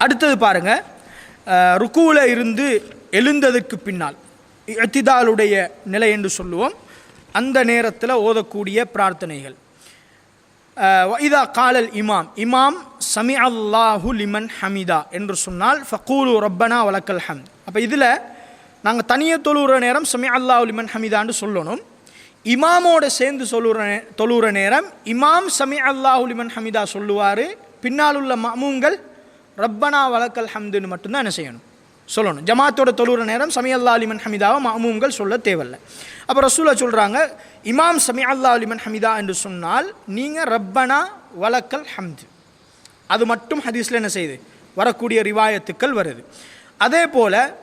அடுத்தது பாருங்க ருக்குவில் இருந்து எழுந்ததற்கு பின்னால் எத்திதாலுடைய நிலை என்று சொல்லுவோம் அந்த நேரத்தில் ஓதக்கூடிய பிரார்த்தனைகள். இதா காலல் இமாம் இமாம் சமி அல்லாஹு லிமன் ஹமிதா என்று சொன்னால் ஃபக்கூலு ரப்பனா வலக்கல் ஹம். அப்போ இதில் நாங்கள் தனியே தொழுகிற நேரம் சமி அல்லாஹு லிமன் ஹமிதான்னு சொல்லணும். இமாமோட சேர்ந்து சொல்லுற நே- தொழுகிற நேரம் இமாம் சமி அல்லாஹு லிமன் ஹமிதா சொல்லுவார். பின்னால் உள்ள மாமூங்கள் ரப்பனா வழக்கல் ஹம்துன்னு மட்டும்தான் என்ன செய்யணும்? சொல்லணும். ஜமாத்தோட தொழுகிற நேரம் சமி அல்லா அலிமன் ஹமிதாவை மமூம்கள் சொல்ல தேவையில்லை. அப்போ ரசூலா சொல்கிறாங்க இமாம் சமி அல்லா அலிமன் ஹமிதா என்று சொன்னால் நீங்கள் ரப்பனா வழக்கல் ஹம்து. அது மட்டும் ஹதீஸில் என்ன செய்யுது? வரக்கூடிய ரிவாயத்துக்கள் வருது. அதே போல்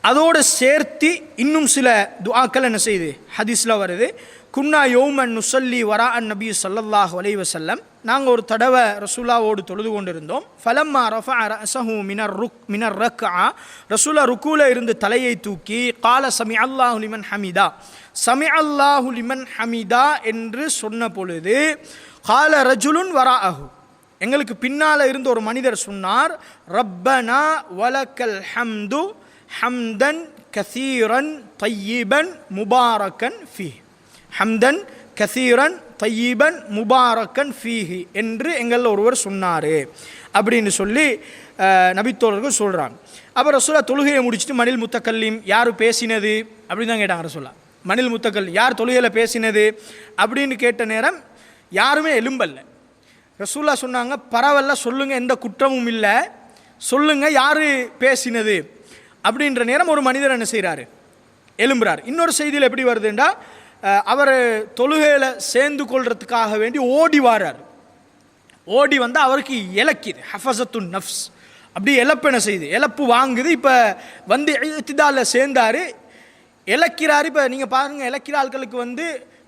அதோடு சேர்த்து இன்னும் சில துஆக்கள் என்ன செய்யுது? ஹதீஸில் வருது. குன்னா யோமன் நுசல்லி வரா அன் நபி சல்லல்லாஹ் வலைவ செல்லம் நாங்கள் ஒரு தடவை ரசூலாவோடு தொழுது கொண்டிருந்தோம். ஃபலம்மா ரஃபா ரசஹு மினர் ருக் மினர் ரக் ஆ ரசூலா ருக்கூல இருந்து தலையை தூக்கி கால சமி அல்லாஹு லிமன் ஹமிதா. சமி அல்லாஹு லிமன் ஹமிதா என்று சொன்ன பொழுது கால ரஜுலுன் வரா அஹு எங்களுக்கு பின்னால் இருந்து ஒரு மனிதர் சொன்னார் ரப்பனா வலக்கல் ஹம்து ஹம்தன் கசீரன் தையீபன் முபாரக்கன் ஃபி ஹம்தன் கசீரன் தையீபன் முபாரக்கன் ஃபீஹி என்று எங்களில் ஒருவர் சொன்னார் அப்படின்னு சொல்லி நபித்தோழர்கள் சொல்கிறாங்க அப்போ ரசூலா தொழுகையை முடிச்சுட்டு மணில் முத்தக்கல்லீம் யார் பேசினது? அப்படின்னு தான் கேட்டாங்க ரசூலா. மணில் முத்தக்கல் யார் தொழுகையில் பேசினது? அப்படின்னு கேட்ட நேரம் யாருமே எலும்பல்ல. ரசூல்லா சொன்னாங்க பரவாயில்ல சொல்லுங்கள் எந்த குற்றமும் இல்லை. சொல்லுங்கள் யார் பேசினது? அப்படின்ற நேரம் ஒரு மனிதர் என்ன செய்கிறாரு எலும்புறார். இன்னொரு செய்தியில் எப்படி வருதுண்டா? அவர் தொழுகையில் சேர்ந்து கொள்றதுக்காக வேண்டி ஓடி வாரார். ஓடி வந்து அவருக்கு இலக்கிது ஹஃபசத்து நஃப்ஸ். அப்படி இழப்பு என்ன செய்யுது இழப்பு வாங்குது. இப்போ வந்து இத்திதாலில் சேர்ந்தார். இழக்கிறார். இப்போ நீங்கள் பாருங்கள் இழக்கிற ஆட்களுக்கு வந்து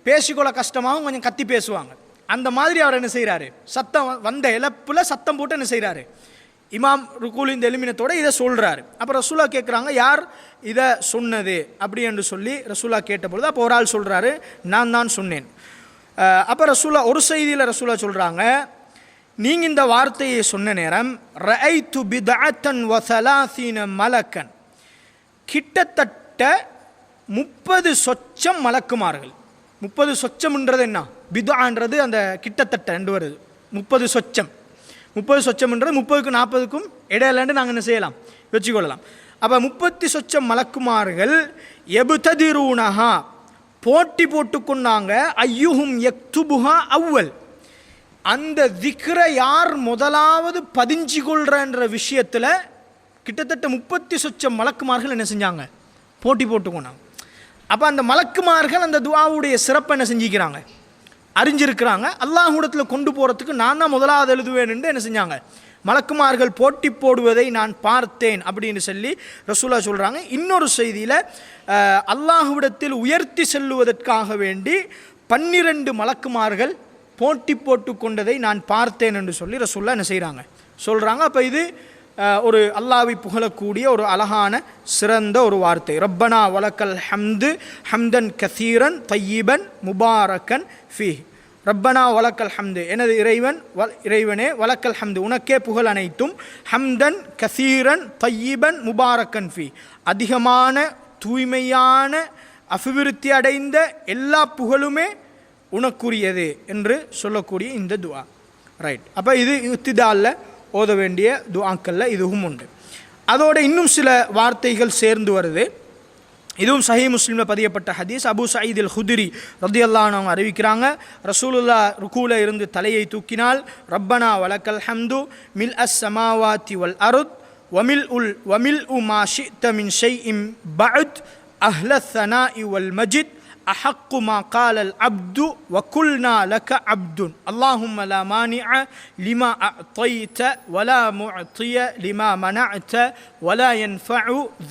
பேசிக்கொள்ள கஷ்டமாகவும் கொஞ்சம் கத்தி பேசுவாங்க. அந்த மாதிரி அவர் என்ன செய்கிறாரு சத்தம் வந்த இழப்பில் சத்தம் போட்டு என்ன செய்கிறாரு இமாம் ருக்கூல் இந்த இதை சொல்கிறாரு அப்போ ரசூலா கேட்குறாங்க யார் இதை சொன்னது? அப்படி என்று சொல்லி ரசூலா கேட்டபொழுது அப்போ ஒரு ஆள் சொல்கிறாரு நான் தான் சொன்னேன். அப்போ ரசூலா ஒரு செய்தியில் ரசூலா சொல்கிறாங்க நீங்கள் இந்த வார்த்தையை சொன்ன நேரம் ரை து பிதாத்தன் வசலாசீன மலக்கன். கிட்டத்தட்ட முப்பது சொச்சம் மலக்குமார்கள். முப்பது சொச்சம்ன்றது என்ன? பிதான்றது அந்த கிட்டத்தட்ட ரெண்டு வருது. முப்பது சொச்சம். முப்பது சொச்சம்ன்றது முப்பதுக்கும் நாற்பதுக்கும் இடையிலண்டு நாங்கள் என்ன செய்யலாம்? வச்சுக்கொள்ளலாம். அப்போ முப்பத்தி சொச்சம் மலக்குமார்கள் எபுததிரூனஹா போட்டி போட்டுக்கொண்டாங்க ஐயுகும் எக்துபுஹா அவ்வல். அந்த திக்ரை யார் முதலாவது பதிஞ்சு கொள்கிறன்ற விஷயத்தில் கிட்டத்தட்ட முப்பத்தி சொச்சம் மலக்குமார்கள் என்ன செஞ்சாங்க? போட்டி போட்டுக்கொண்டாங்க. அப்போ அந்த மலக்குமார்கள் அந்த துவாவுடைய சிறப்பை என்ன செஞ்சுக்கிறாங்க? அறிஞ்சிருக்கிறாங்க. அல்லாஹ்விடத்தில் கொண்டு போகிறதுக்கு நான் தான் முதலாவது எழுதுவேன்னு என்ன செஞ்சாங்க. மலக்குமார்கள் போட்டி போடுவதை நான் பார்த்தேன் அப்படின்னு சொல்லி ரசூலா சொல்கிறாங்க இன்னொரு செய்தியில் அல்லாஹ்விடத்தில் உயர்த்தி செல்லுவதற்காக வேண்டி பன்னிரண்டு மலக்குமார்கள் போட்டி போட்டு கொண்டதை நான் பார்த்தேன் என்று சொல்லி ரசூல்லா என்ன செய்கிறாங்க சொல்கிறாங்க அப்போ இது ஒரு அல்லாவை புகழக்கூடிய ஒரு அழகான சிறந்த ஒரு வார்த்தை. ரப்பனா வளக்கல் ஹம்து ஹம்தன் கசீரன் தையீபன் முபாரக்கன் ஃபி. ரப்பனா வளக்கல் ஹம்து எனது இறைவன் வ இறைவனே வளக்கல் ஹம்து உனக்கே புகழ் அனைத்தும். ஹம்தன் கசீரன் தையீபன் முபாரக்கன் ஃபி. அதிகமான தூய்மையான அபிவிருத்தி அடைந்த எல்லா புகழுமே உனக்குரியது என்று சொல்லக்கூடிய இந்த துவா. ரைட் அப்போ இது இத்திதாலில். ஓத வேண்டிய துவாக்களில் இதுவும் உண்டு. அதோடு இன்னும் சில வார்த்தைகள் சேர்ந்து வருது. இதுவும் சஹி முஸ்லீமில் பதியப்பட்ட ஹதீஸ். அபு சயீதில் ஹுதிரி ரதியல்லான்னு அவங்க அறிவிக்கிறாங்க ரசூலுல்லா ருக்கூல இருந்து தலையை தூக்கினால் ரப்பனா வலக்கல் ஹம்து மில் அஸ் சமாவாத்தி வல் அருத் வமில் உல் வமில் உ மா ஷித் ஷை இம் பஅத் அஹ்ல சனா இ மஜித் அஹக்குமா காலல் அப்து வக்குல்னா லக அப்துன் அல்லாஹும் லா மானிஅ லிமா அ அத்தைத்த வலா முஅத்திய லிமா மனஅத்த வலா என்ஃபு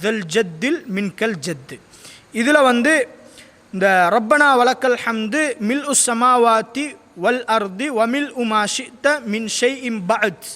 ஜல் ஜத்தில் மின்கல் ஜத்து இதில் வந்து இந்த ரப்பனா வலக்கல் ஹம்து மில் உஸ் சமாவாத்தி வல் அர்தி வமில் உமா ஷித்த மின் ஷெய் இம் பத்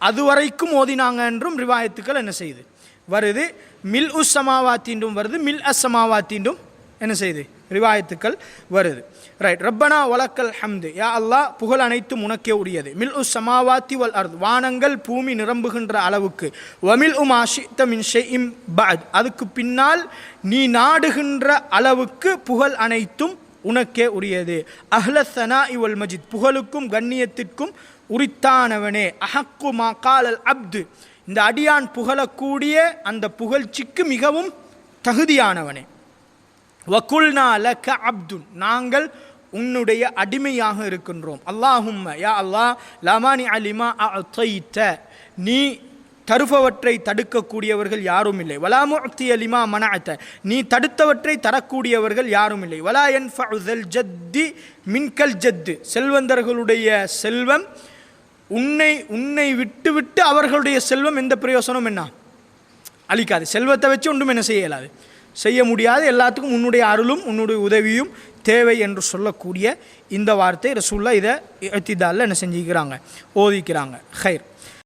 அதுவரைக்கும் ஓதினாங்க என்றும் ரிவாயத்துக்கள் என்ன செய்யுது? வருது மில் உஸ் சமாவாத்தின்றும் வருது மில் அஸ் சமாவாத்தின்றும் என்ன செய்து? ரிவாயத்துக்கள் வருது. ரைட் ரப்பனா வளக்கல் ஹம்து. யா அல்லாஹ் புகழ் அனைத்தும் உனக்கே உரியது. மில் உ சமாவாத்தி வல் அர்த். வானங்கள் பூமி நிரம்புகின்ற அளவுக்கு. வமில் உம் ஆஷித்த மின் ஷெய்இம் பத் அதுக்கு பின்னால் நீ நாடுகின்ற அளவுக்கு புகழ் அனைத்தும் உனக்கே உரியது. அஹ்லசனா இவல் மஜித். புகழுக்கும் கண்ணியத்திற்கும் உரித்தானவனே. அஹக்கு மா காலல் அப்து. இந்த அடியான் புகழக்கூடிய அந்த புகழ்ச்சிக்கு மிகவும் தகுதியானவனே. வகுல்னா க அப்துன். நாங்கள் உன்னுடைய அடிமையாக இருக்கின்றோம். அல்லாஹும்ம யா அல்லாஹ் லமானி அலிமா அத்தைத்த நீ தருபவற்றை தடுக்கக்கூடியவர்கள் யாரும் இல்லை. வலாமுக்தி அலிமா மனஅத்த. நீ தடுத்தவற்றை தரக்கூடியவர்கள் யாரும் இல்லை. வலா என் ஜத்தி மின்கல் ஜத்து. செல்வந்தர்களுடைய செல்வம் உன்னை உன்னை விட்டு விட்டு அவர்களுடைய செல்வம் எந்த பிரயோசனம் என்ன? அழிக்காது. செல்வத்தை வச்சு ஒன்றும் என்ன செய்ய இயலாது செய்ய முடியாது எல்லாத்துக்கும் உன்னுடைய அருளும் உன்னுடைய உதவியும் தேவை என்று சொல்லக்கூடிய இந்த வார்த்தை ரசூல்லா இதை எத்திதாலில் என்ன செஞ்சுக்கிறாங்க? ஓதிக்கிறாங்க. ஹைர்.